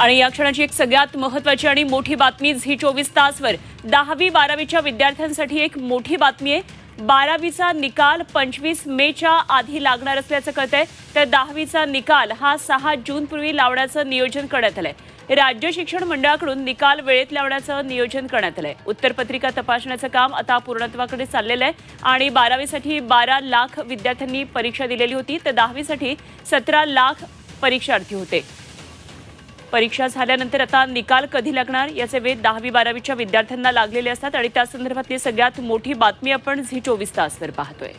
आणि या क्षणाची एक सगळ्यात महत्वाची आणि मोठी बातमी झी चोवीस तासवर. दहावी बारावीच्या विद्यार्थ्यांसाठी एक मोठी बातमी आहे. बारावीचा निकाल पंचवीस मेच्या आधी लागणार असल्याचं कळतंय तर दहावीचा निकाल हा सहा जून पूर्वी लावण्याचं नियोजन करण्यात आलंय. राज्य शिक्षण मंडळाकडून निकाल वेळेत लावण्याचं नियोजन करण्यात आलंय. उत्तरपत्रिका तपासण्याचं काम आता पूर्णत्वाकडे चाललेलं आहे. आणि बारावीसाठी बारा लाख विद्यार्थ्यांनी परीक्षा दिलेली होती. तर दहावीसाठी सतरा लाख परीक्षार्थी होते. परीक्षा झाल्यानंतर आता निकाल कधी लागणार याचे वेध दहावी बारावीच्या विद्यार्थ्यांना लागलेले असतात आणि त्यासंदर्भातली सगळ्यात मोठी बातमी आपण झी चोवीस तासवर पाहतोय.